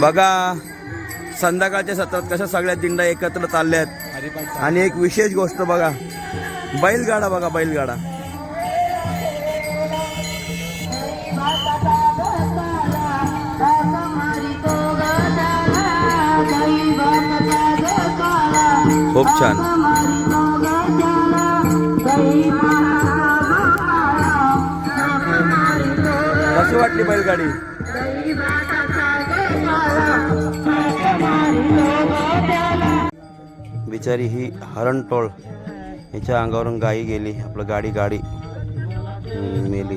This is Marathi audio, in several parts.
बघा संध्याकाळच्या सत्रात कशा सगळ्या दिंडा एकत्र चालल्या आहेत आणि एक विशेष गोष्ट बघा बैलगाडा बघा बैलगाडा. खूप छान. कशी वाटली बैलगाडी? बिचारी ही हरणटोळ हिच्या अंगावरून गाई गेली आपलं गाडी गाडी. मेली.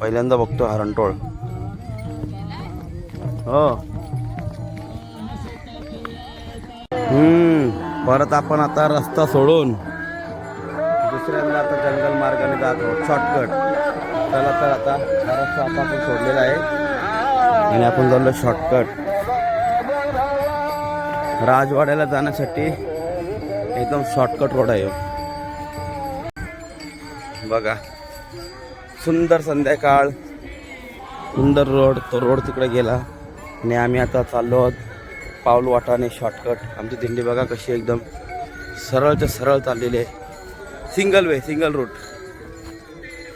पहिल्यांदा बघतो हरणटोळ हो. परत आपण आता रस्ता सोडून दुसऱ्यांदा आता जंगल मार्गाने जात आहोत. शॉर्टकट चला तर आता हा रस्ता आता आपण सोडलेला आहे. आणि आपण चाललो शॉर्टकट राजवाड्याला जाण्यासाठी एकदम शॉर्टकट रोड आहे हो. बघा. सुंदर संध्याकाळ. सुंदर रोड तो रोड तिकडे गेला. आणि आम्ही आता चाललो आहोत पाऊल वाटाने शॉर्टकट आमची दिंडी बघा कशी एकदम सरळच्या सरळ चाललेली आहे. सिंगल वे सिंगल रूट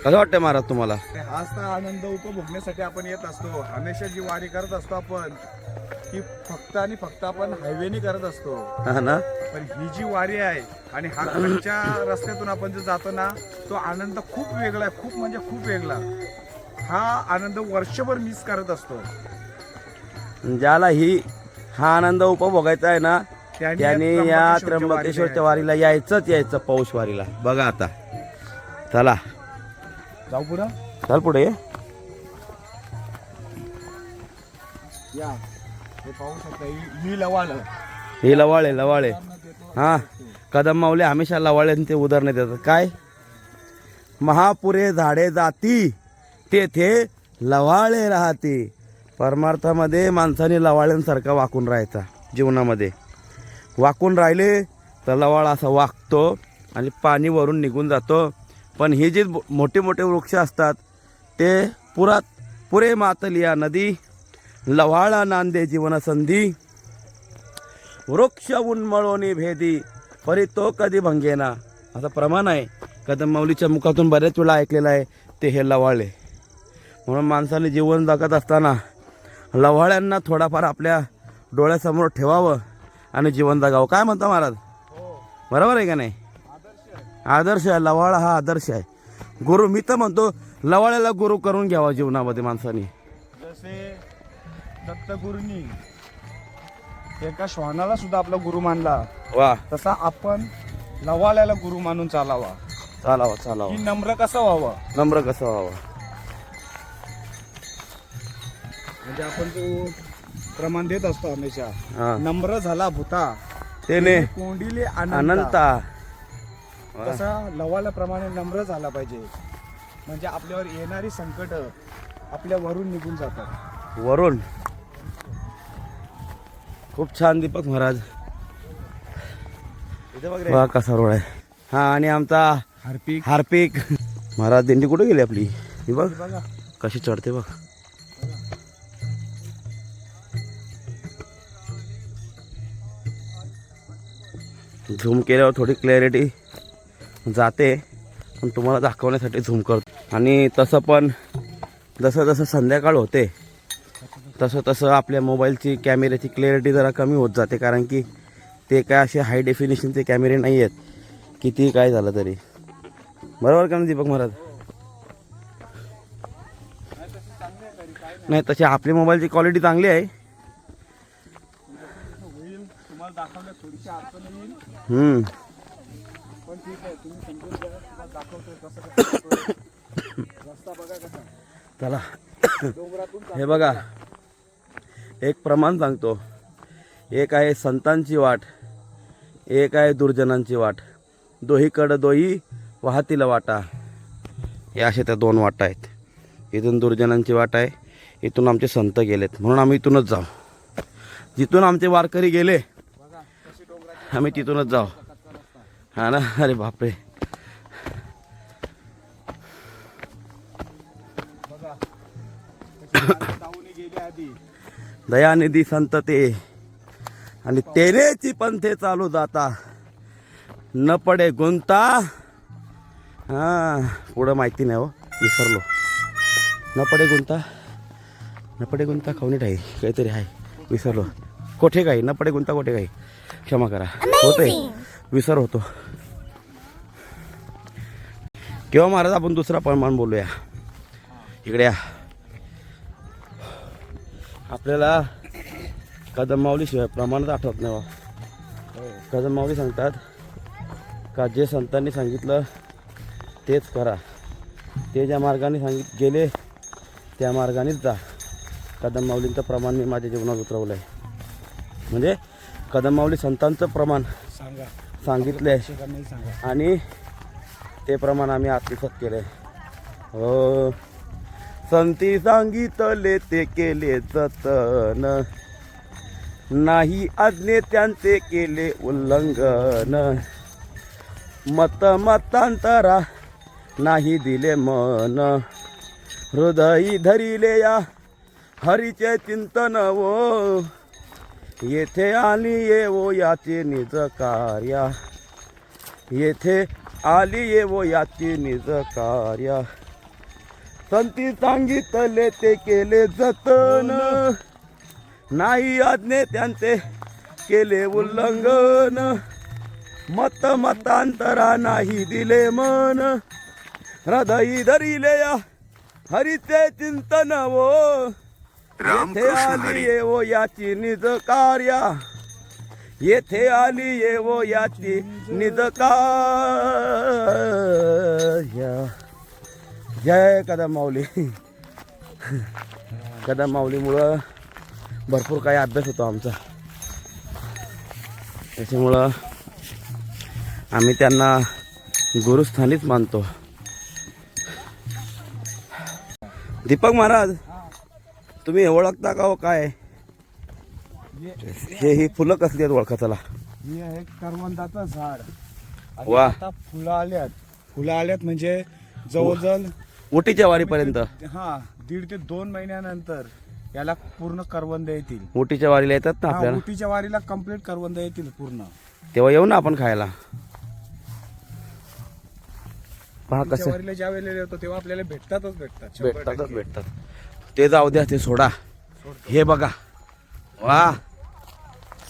कसं वाटतं महाराज तुम्हाला? हाच तर आनंद उपभोगण्यासाठी आपण येत असतो. हमेशा जी वारी करत असतो आपण. ही फक्त आणि फक्त आपण हायवेने करत असतो. हा ना? पण ही जी वारी आहे आणि हा कडच्या रस्त्यातून आपण जे जातो ना तो आनंद खूप वेगळा आहे खूप म्हणजे खूप वेगळा. हा आनंद वर्षभर मिस करत असतो. ज्याला ही हा आनंद उपभोगायचा आहे ना त्याने त्याने या त्र्यंबकेश्वरच्या त्र्यंबकेश्वरच्या वारीला वारीला यायचंच यायचं पौष वारीला. बघा आता. चला. जाऊ पुढं. चल पुढे. ये. हे पाहू शकता ही- ही लवाळ हे लवाळे. लवाळे हा कदम माऊले हमेशा लवाळे ते उदाहरण देतात. काय? महापुरे झाडे जाती तेथे लवाळे राहते. परमार्थामध्ये माणसाने लवाळ्यांसारखा वाकून राहायचा जीवनामध्ये. वाकून राहिले तर लवाळा असा वाकतो आणि पाणी वरून निघून जातो. पण हे जे मोठे मोठे वृक्ष असतात ते पुरात पुरे मातलिया नदी लवाळा नांदे जीवनसंधी वृक्ष उन्मळोनी भेदी परी तो कधी भंगेना. असं प्रमाण आहे. कदम माऊलीच्या मुखातून बऱ्याच वेळा ऐकलेलं आहे ते हे लवाळे. म्हणून माणसाने जीवन जगत असताना लवाळ्यांना थोडाफार आपल्या डोळ्यासमोर ठेवावं आणि जीवन जगावं. काय म्हणता महाराज? बरोबर आहे का नाही? आदर्श आहे. लवाळा हा आदर्श आहे. गुरु मी तर म्हणतो लवाळ्याला गुरु करून घ्यावा जीवनामध्ये माणसाने. जसे दत्तगुरूंनी एका श्वानाला सुद्धा आपला गुरु मानला. वा. तसा आपण लवाल्याला गुरु मानून चालावा. चालावा चालावा. की नम्र कसं व्हावं? नम्र कसं व्हावं? म्हणजे आपण तो प्रमाण देत असतो हमेशा. हा. नम्र झाला भूता. त्याने कोंडिले अनंता. तसा लवाल्याप्रमाणे नम्र झाला पाहिजे. म्हणजे आपल्यावर येणारी संकट आपल्या वरून निघून जातात. वरुण खूप छान दीपक महाराज. वा कसा रोड आहे. हा आणि आमचा हार्पिक. हार्पिक. महाराज दिंडी कुठे गेली आपली? ही बघ. बघा. कशी चढते बघ. झूम केल्यावर थोडी क्लॅरिटी जाते पण तुम्हाला दाखवण्यासाठी झूम करतो. आणि तसं पण जसं जसं संध्याकाळ होते तसं तसं आपल्या मोबाईलची कॅमेऱ्याची क्लॅरिटी जरा कमी होत जाते कारण की ते काय असे हाय डेफिनेशनचे कॅमेरे नाही आहेत किती काय झालं तरी. बरोबर का ना दीपक महाराज? नाही तशी आपली मोबाईलची क्वालिटी चांगली आहे. चला. हे बघा. एक प्रमाण सांगतो. एक आहे संतांची वाट एक आहे दुर्जनांची वाट. दोहीकडं दोही वाहतील वाटा. हे असे त्या दोन वाटा आहेत. इथून दुर्जनांची वाट आहे इथून आमचे संत गेलेत. म्हणून आम्ही इथूनच जाऊ. जिथून आमचे वारकरी गेले आम्ही तिथूनच जाऊ. हा ना? अरे बापरे. दयानिधी संत ते. आणि तेनेची पंथे चालू जाता. न पडे गुंता. हा पुढं माहिती नाही हो विसरलो. न पडे गुंता. न पडे गुंता खाऊन आहे काहीतरी आहे विसरलो. कोठे काही? न पडे गुंता कोठे काही? क्षमा करा. होते विसर होतो. किंवा महाराज आपण दुसरा प्रमाण बोलूया? इकडे या. आपल्याला कदम माऊलीशिवाय प्रमाणच आठवत नाही बा. कदम माऊली सांगतात का जे संतांनी सांगितलं तेच करा. ते ज्या मार्गाने सांगित गेले त्या मार्गानेच जा. कदम माऊलींचं प्रमाण मी माझ्या जीवनात उतरवलं आहे म्हणजे कदम माऊली संतांचं प्रमाण सांगा. सांगितलं आहे आणि ते प्रमाण आम्ही आत्मसात केले हो. संती सांगितले ते केले जतन. नाही आज्ञे त्यांचे केले उल्लंघन. मत मतांतरा नाही दिले मन. हृदयी धरिले या हरीचे चिंतन वो येथे आली येवो याचे निज कार्या. येथे आली येवो याची निज कार्या. संती सांगितले ते केले जतन. नाही आज्ञे त्यांचे केले उल्लंघन. मत मतांतरा नाही दिले मन. हृदयी धरिले या हरीचे चिंतन वो येथे आली येवो याची निज कार्या. येथे आली येवो याची निज कार्य. जय कदम माऊली. कदम माऊलीमुळं भरपूर काही अभ्यास होतो आमचा. त्याच्यामुळं आम्ही त्यांना गुरुस्थानीच मानतो. दीपक महाराज तुम्ही हे ओळखता का हो काय? हे ही फुलं कसली आहेत ओळखा चला. आहे करवंदाचं झाड. वा. आता फुलं आल्यात. फुलं आल्यात म्हणजे जवळजवळ ओटीच्या वारीपर्यंत? हा दीड ते दोन महिन्यानंतर याला पूर्ण करवंद येतील. ओटीच्या वारीला येतात ना हा, आपल्याला? उटीच्या वारीला कंप्लीट करवंद येतील पूर्ण. तेव्हा येऊ ना आपण खायला. पहा उटीच्या कसं वारीला ज्या वेळेला येतो तेव्हा आपल्याला भेटतातच भेटतात शंभर भेटतातच टक्के. भेटतात. ते जाऊ द्या ते सोडा. हे बघा. वा.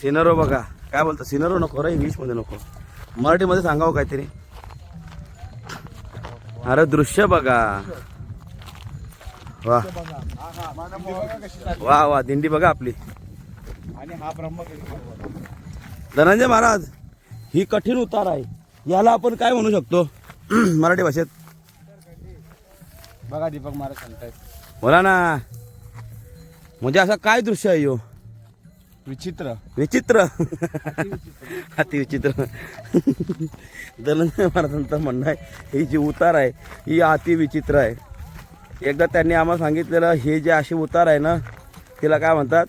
सिनरो बघा. काय बोलतो? सिनरो नको रे इंग्लिशमध्ये नको. मराठीमध्ये सांगावं काहीतरी. अरे दृश्य बघा. वा. हा हा. वा वा दिंडी बघा आपली. आणि हा धनंजय महाराज ही कठीण उतार आहे. याला आपण काय म्हणू शकतो? मराठी भाषेत. बघा दीपक महाराज सांगतायत. बोला ना. म्हणजे असं काय दृश्य आहे यो? विचित्र. विचित्र. अति विचित्र. धनंजय महाराजांचं म्हणणं आहे ही जी उतार आहे ही अति विचित्र आहे. एकदा त्यांनी आम्हाला सांगितलेलं हे जे असे उतार आहे ना तिला काय म्हणतात?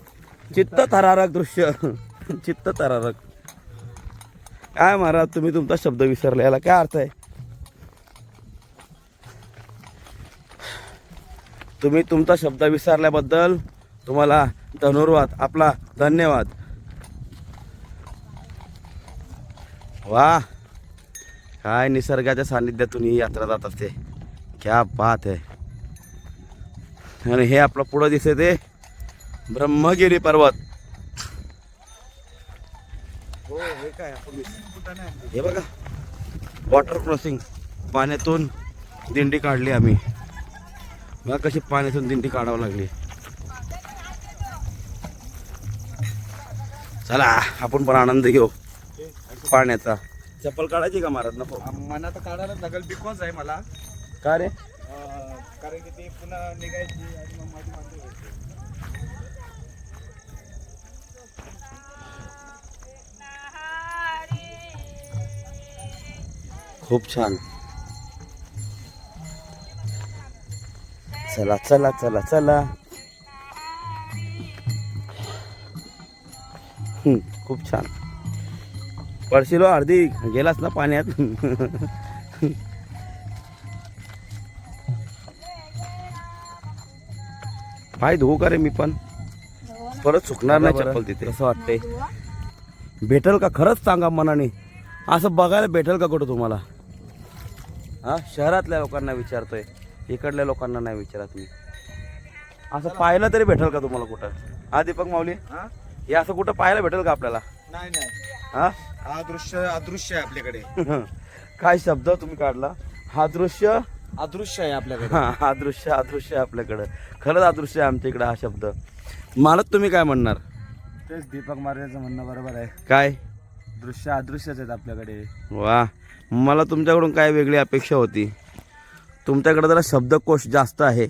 चित्त थरारक दृश्य. चित्त थरारक काय महाराज तुम्ही तुमचा शब्द विसरला याला काय अर्थ आहे? तुम्ही तुमचा शब्द विसरल्याबद्दल तुम्हाला धनुर्वाद आपला धन्यवाद. वा. काय निसर्गाच्या सानिध्यातून ही यात्रा जात असते. क्या बात आहे. आणि हे आपलं पुढं दिसते ते ब्रह्मगिरी पर्वत. हो हे काय हे बघा. वॉटर क्रॉसिंग पाण्यातून दिंडी काढली आम्ही. मग कशी पाण्यातून दिंडी काढावं लागली. चला आपण पण आनंद घेऊ. पाण्याचा. चप्पल काढायची का महाराज नको. मनात काढायला लागेल बिकॉज आहे मला. का रे? कारण की ती पुन्हा निघायची आणि मग माझी माणसं भेटतील. खूप छान. चला चला चला चला. खूप छान. पडशिलो अर्धी गेलास ना पाण्यात. पाय धुवू का रे मी पण? परत चुकणार नाही बरं. चप्पल तिथे. असं वाटतंय. भेटेल का? खरंच सांगा मनाने. असं बघायला भेटेल का कुठं तुम्हाला? हा शहरातल्या लोकांना विचारतोय. इकडल्या लोकांना नाही विचारत मी. असं पाहिलं तरी भेटेल का तुम्हाला कुठं? हा दीपक माऊली? हा? असं कुठं पाहायला भेटेल का आपल्याला? नाही नाही. हा? हा दृश्य अदृश्य आहे आपल्याकडे. काय शब्द तुम्ही काढला? हा दृश्य? अदृश्य आहे आपल्याकडे. हा हा दृश्य अदृश्य आहे आपल्याकडं. खरंच अदृश्य आहे आमच्या इकडं हा शब्द. मालक तुम्ही काय म्हणणार? तेच दीपक मारेचं म्हणणं बरोबर आहे. काय? दृश्य अदृश्यच आहेत आपल्याकडे. वा. मला तुमच्याकडून काय वेगळी अपेक्षा होती? तुमच्याकडे जरा शब्दकोश जास्त आहे.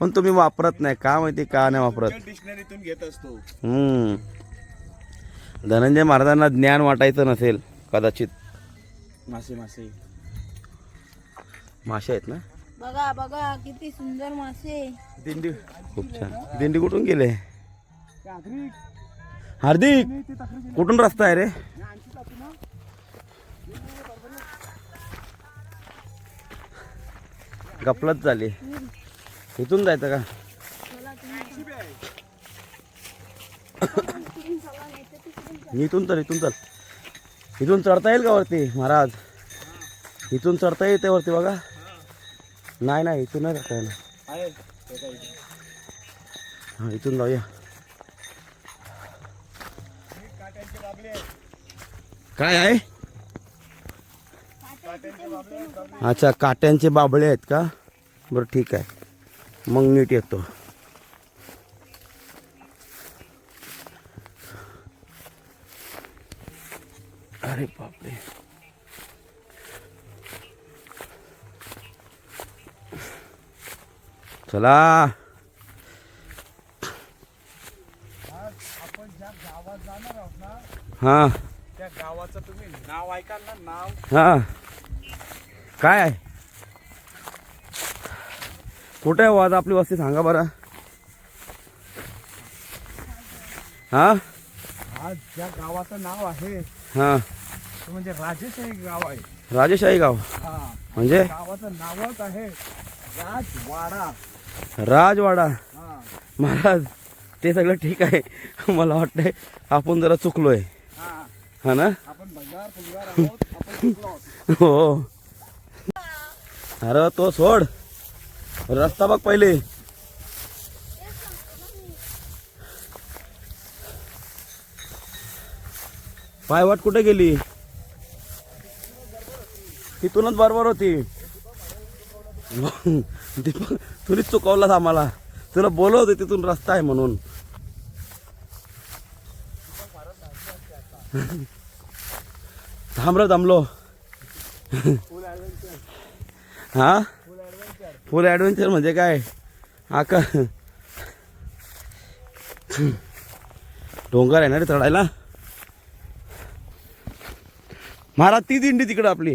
पण तुम्ही वापरत नाही. का माहिती का नाही वापरत? डिक्शनरीतून घेत असतो. हम्म. धनंजय महाराजांना ज्ञान वाटायचं नसेल कदाचित. मासे मासे. मासे आहेत ना? बघा बघा किती सुंदर मासे. दिंडी. खूप छान. दिंडी कुठून गेले? हार्दिक कुठून रस्ता आहे रे? गपलत झाली. इथून जायचं का? इथून चल इथून चल इथून चढता येईल का वरती महाराज? इथून चढता येते वरती बघा. नाही नाही इथून नाही चढता येणार. हा इथून जाऊया. काय आहे? अच्छा काट्यांचे बाबळे आहेत का? बरं ठीक आहे. मग नीट येतो. अरे बापरे. चला. हा. त्या गावाचं तुम्ही नाव ऐकाल ना नाव. हा. काय आहे? कुठे आहे वाज आपली वस्ती सांगा बरं. हा? आज ज्या गावाचं नाव आहे हा. ते म्हणजे राजेश हे गाव आहे. राजेशाही गाव. हा. म्हणजे? गावाचं नावच आहे राजवाडा. राजवाडा. हा. महाराज ते सगळं ठीक आहे. मला वाटतंय आपण जरा चुकलोय. हा. हा ना? आपण भंगार फुलगार आहोत आपण चुकलो आहोत. हो. अरे तो सोड. रस्ता बघ पहिले. पायवाट कुठे गेली? तिथूनच बरोबर होती. दीपक तुला चुकवलास आम्हाला. तुला बोलवते तिथून रस्ता आहे म्हणून. थांबलो थांबलो हा? फुल ॲडव्हेंचर म्हणजे काय? आका डोंगर आहे ना रे चढायला? महाराज ती दिंडी तिकडं आपली.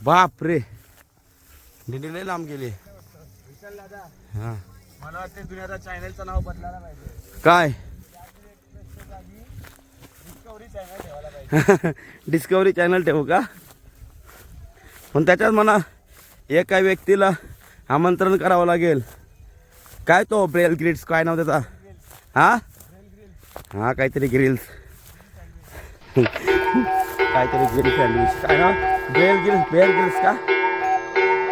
बाप रे दिंडी लय लांब गेली. हा. मला वाटतं दुनियाचा चॅनलचं नाव बदलायला पाहिजे. काय? चॅनल डिस्कवरी चॅनल ठेवू का? पण त्याच्यात म्हणा एका व्यक्तीला आमंत्रण करावं लागेल. काय तो ब्रेल ग्रिल्स काय नाव त्याचा? हा? हा काहीतरी ग्रिल्स काहीतरी ग्रिल सँडविच काय नाव? ब्रेल ग्रिल्स ब्रेल ग्रिल्स का?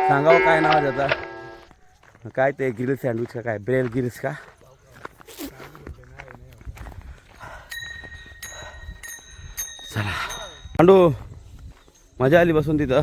सांगावं काय नाव त्याचा? काय ते ग्रिल सँडविच का काय? ब्रेल ग्रिल्स का? चला. पांडू मजा आली बसून तिथं.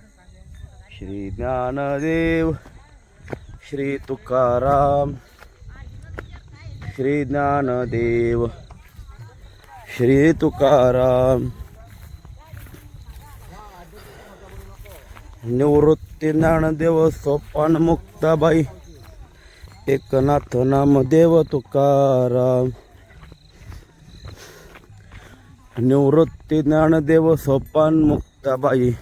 श्री ज्ञानदेव श्री तुकाराम श्री ज्ञानदेव श्री तुकाराम. निवृत्ती ज्ञानदेव सोपान मुक्ताबाई एकनाथ नामदेव तुकाराम. निवृत्ती ज्ञानदेव सोपान मुक्ताबाई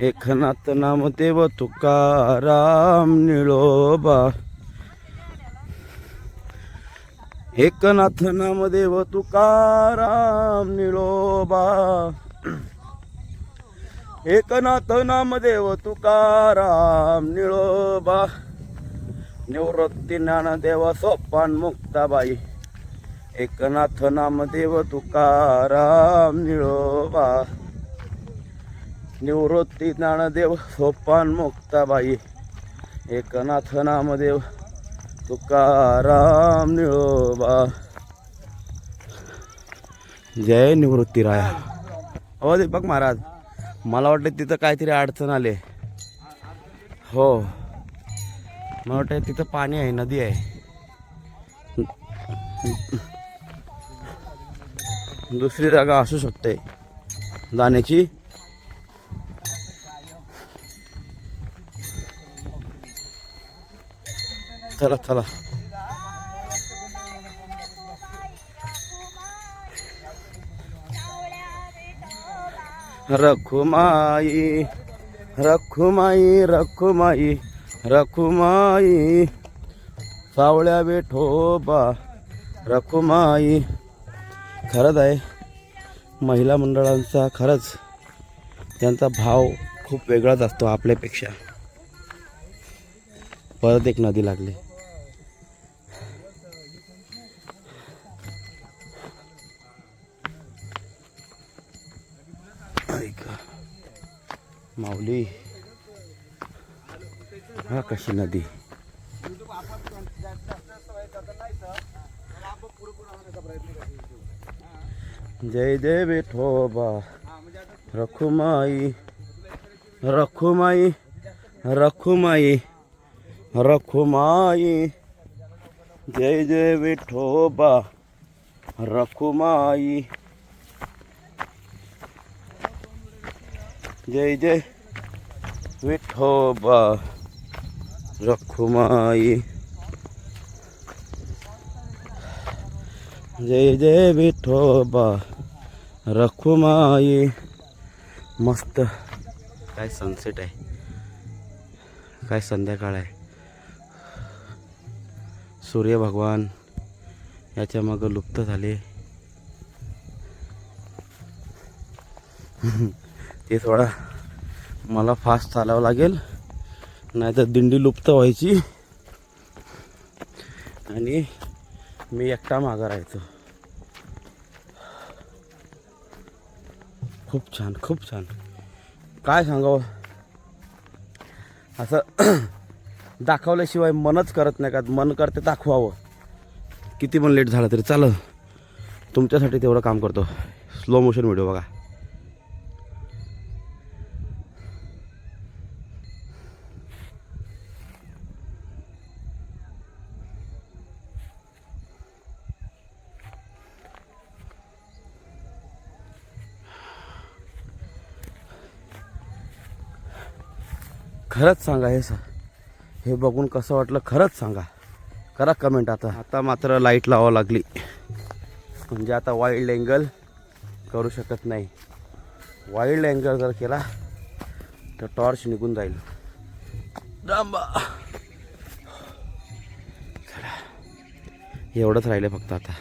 एकनाथ नामदेव तुकाराम निळोबा. एकनाथ नामदेव तुकाराम निळोबा. एकनाथ नामदेव तुकाराम निळोबा. निवृत्ती ज्ञानदेव सोपान मुक्ताबाई. एकनाथ नामदेव तुकाराम निळोबा. निवृत्ती ज्ञानदेव सोपान मुक्ताबाई एकनाथ नामदेव तुकाराम निळोबा जय निवृत्ती राया. हो दीपक महाराज मला वाटतं तिथं काहीतरी अडचण आले. हो. मला वाटतं तिथं पाणी आहे नदी आहे. दुसरी जागा असू शकते. जाण्याची चला चला. रखुमाई रखुमाई रखुमाई रखुमाई. सावळ्या विठोबा रखुमाई. खरंच आहे महिला मंडळांचा खरंच त्यांचा भाव खूप वेगळाच असतो आपल्यापेक्षा. परत एक नदी लागली. हा कशी नदी जय जय विठोबा रखुमाई रखुमाई रखुमाई रखुमाई जय जय विठोबा रखुमाई जय जय विठोबा रखुमाई जय जय विठोबा रखुमाई मस्त। काय सनसेट आहे? काय संध्याकाळ आहे? सूर्य भगवान याच्या मागं लुप्त झाले. ते थोडा मला फास्ट चालावं लागेल. नाहीतर दिंडी लुप्त व्हायची. आणि मी एकटा मागं राहायचो खूप छान खूप छान. काय सांगावं? असं दाखवल्याशिवाय मनच करत नाही का? मन करते दाखवावं. किती पण लेट झालं तरी चालं. तुमच्यासाठी तेवढं काम करतो. स्लो मोशन व्हिडिओ बघा. खरंच सांगा हे सा हे बघून कसं वाटलं खरंच सांगा. करा कमेंट आता. आता मात्र लाइट लावावं लागली. म्हणजे आता वाईल्ड अँगल करू शकत नाही. वाईल्ड अँगल जर केला तर टॉर्च निघून जाईल. डांबा. एवढंच राहिलं फक्त आता.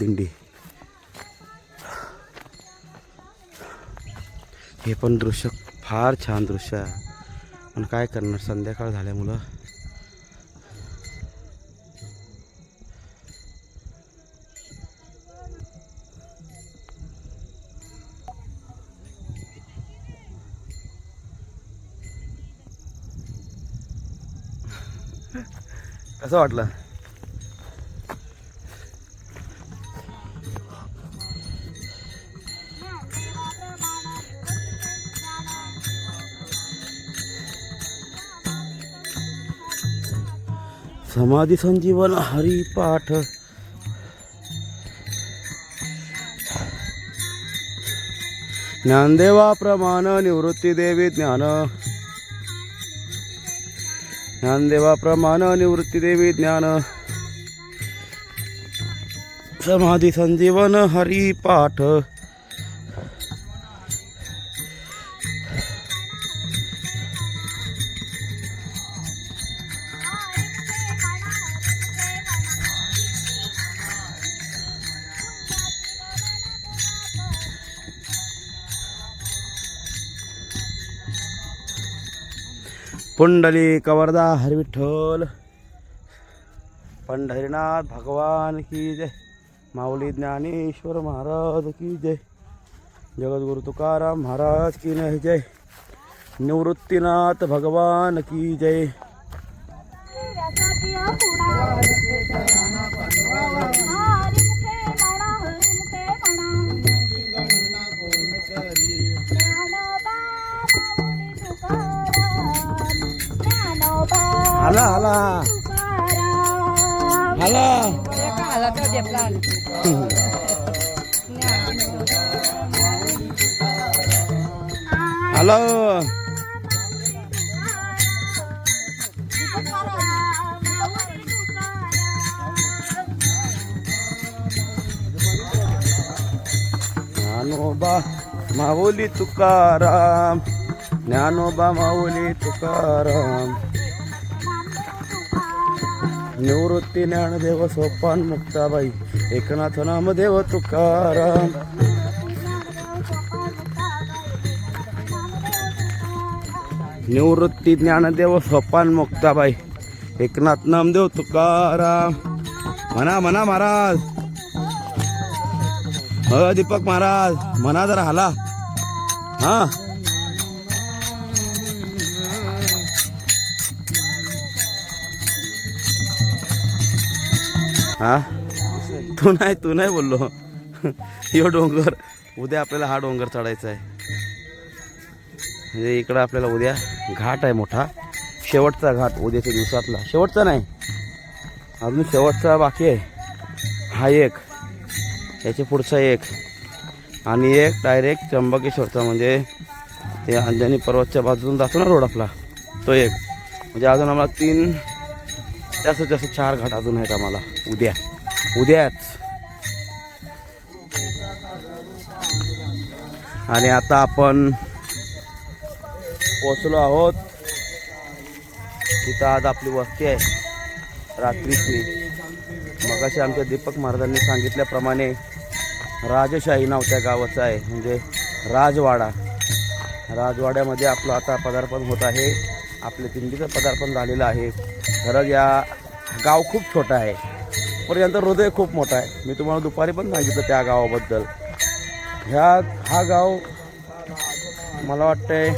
दिंडी. हे पण दृश्य फार छान दृश्य आहे. पण काय करणार संध्याकाळ झाल्यामुळं. कसं वाटलं? समाधी संजीवन हरिपाठ ज्ञानदेवाप्रमाण निवृत्ती देवी ज्ञान. ज्ञानदेवाप्रमाण निवृत्ती देवी ज्ञान. समाधी संजीवन हरिपाठ पुंडली कवरदा हरविठ्ठल. पंढरीनाथ भगवान की जय. माऊली ज्ञानेश्वर महाराज की जय. जगद्गुरु तुकाराम महाराज की नाही जय. निवृत्तीनाथ भगवान की जय. हाला हाला हाला हॅलो. ज्ञानोबा माऊली तुकाराम. ज्ञानोबा माऊली तुकाराम. निवृत्ती ज्ञानदेव सोपान मुक्ताबाई एकनाथ नामदेव तुकाराम. निवृत्ती ज्ञानदेव सोपान मुक्ताबाई एकनाथ नामदेव तुकाराम. म्हणा म्हणा महाराज. हो दीपक महाराज म्हणा जरा हला. हा. हा? तू नाही तू नाही बोललो. यो डोंगर. उद्या आपल्याला हा डोंगर चढायचा आहे. म्हणजे इकडं आपल्याला उद्या घाट आहे मोठा. शेवटचा घाट उद्याच्या दिवसातला. शेवटचा नाही. अजून शेवटचा बाकी आहे. हा एक. याच्या पुढचा एक. आणि एक डायरेक्ट त्र्यंबकेश्वरचा म्हणजे ते अंजनी पर्वतच्या बाजून जातो ना रोड आपला. तो एक. म्हणजे अजून आम्हाला तीन जास्त जास्त चार घाट अजून आहेत आम्हाला. उद्या. उद्याच. आणि आता आपण पोचलो आहोत. तिथं आज आपली वस्ती आहे. रात्रीची. मगाशी आमच्या दीपक महाराजांनी सांगितल्याप्रमाणे राजशाही नाव त्या गावाचं आहे. म्हणजे राजवाडा. राजवाड्यामध्ये आपलं आता पदार्पण होत आहे. आपल्या दिंडीचं पदार्पण झालेलं आहे. खरंच या गाव खूप छोटं आहे. पण यांचं हृदय खूप मोठं आहे. मी तुम्हाला दुपारी पण सांगितलं त्या गावाबद्दल. ह्या हा गाव मला वाटतंय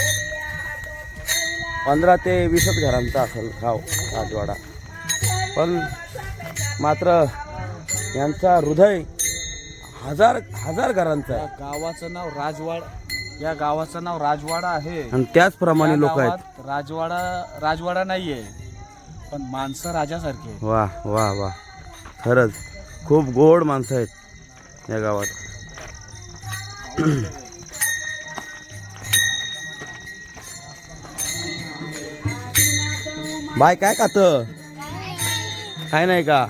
पंधरा ते वीसच घरांचा असेल गाव राजवाडा. पण मात्र यांचा हृदय हजार हजार घरांचा आहे. गावाचं नाव राजवाड या गावाचं नाव राजवाडा आहे. आणि त्याचप्रमाणे लोक आहेत. राजवाडा राजवाडा नाहीये. पण माणसं राजासारखी आहेत. वा वा वा. खरंच खूप गोड माणसं आहेत या गावात. बाय काय खात? काय नाही का?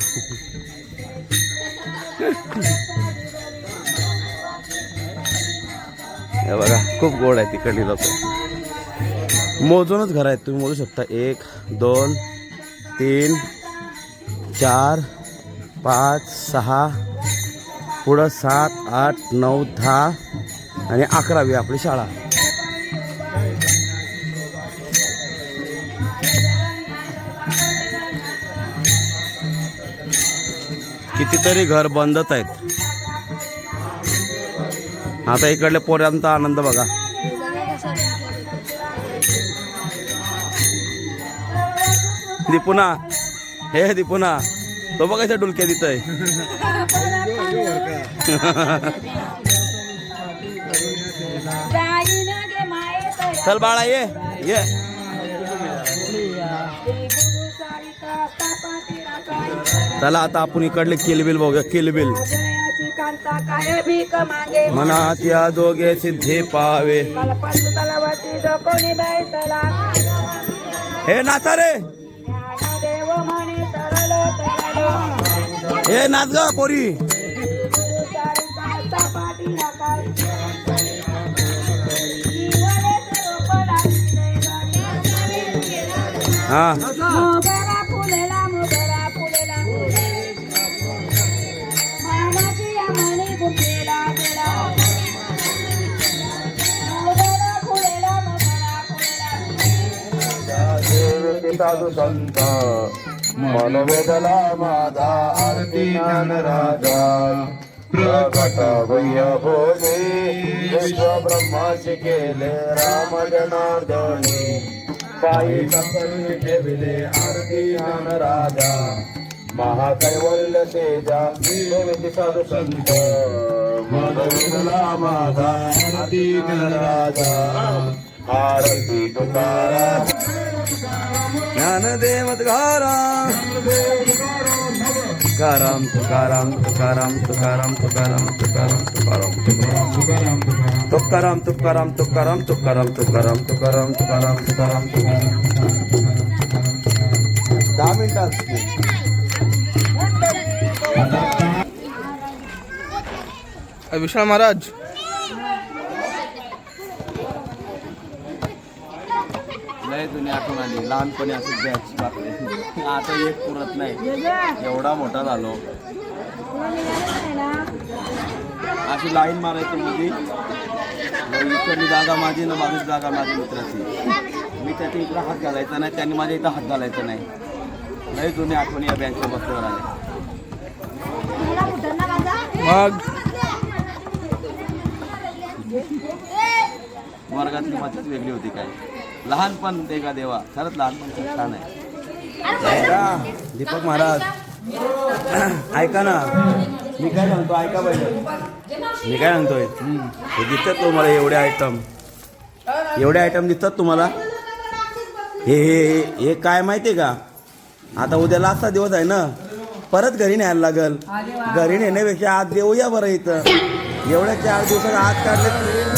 हे बघा खूप गोड आहे तिकडली लोक. मोजूनच घर आहेत तुम्ही मोजू शकता. एक दोन तीन चार पाच सहा पुढं सात आठ नऊ दहा आणि अकरावी आपली शाळा. कितीतरी घर बंदच आहेत. आता इकडल्या पोऱ्यांचा आनंद बघा. दीपुना. हे दीपुना तो बघायचा डुलक्या तिथं. चल बाळा ये ये. चला आता आपण इकडले किलबिल बघूया किलबिल मनात या दोघे सिद्धे पावे. हे नाचा रे. हे नाच ग पोरी हा साधू संत. मनवेदला माझा आरती ज्ञान राजा प्रकट भोगे विश्व ब्रह्माचे केले राम जनार्दनी पायी करून ठेविले आरती ज्ञान राजा महाकैवल्य तेजा. गोविंद साधू संत. मनवेदला माझा आरती ज्ञान राजा आरती तुकारा ज्ञानदेव तुकाराम तुकाराम तुकाराम तुकाराम तुकाराम तुकाराम तुकाराम तुकाराम तुकाराम तुकाराम तुकाराम तुकाराम तुकाराम तुकाराम तुकाराम तुकाराम तुकाराम तुकाराम दहा मिनिटात विशाल महाराज. लय जुनी आठवण आली. लहानपणी असं बॅच बापरे आता एक पुरत नाही. एवढा मोठा झालो. अशी लाईन मारायची मध्ये इकडली जागा माझी ना माझीच जागा माझी मित्राची. मी त्याच्या इकडं हात घालायचा नाही त्यांनी माझ्या इथं हात घालायचा नाही. लय जुनी आठवणी या बँकच्या बसल्यावर आल्या. मग? वर्गातली मजाच वेगळी होती काय? लहानपण देगा देवा? खरंच लहानपण खूप छान आहे ऐका दीपक महाराज. ऐका ना. मी काय सांगतो ऐका पाहिजे मी काय सांगतोय हे दिसतात तुम्हाला एवढे आयटम एवढे आयटम दिसतात तुम्हाला? हे हे हे- हे काय माहितीये का? आता उद्या लास्टचा दिवस आहे ना. परत घरी न्यायला लागल. घरी नेण्यापेक्षा आज देऊया बरं इथं. एवढ्या चार दिवसात आज काढले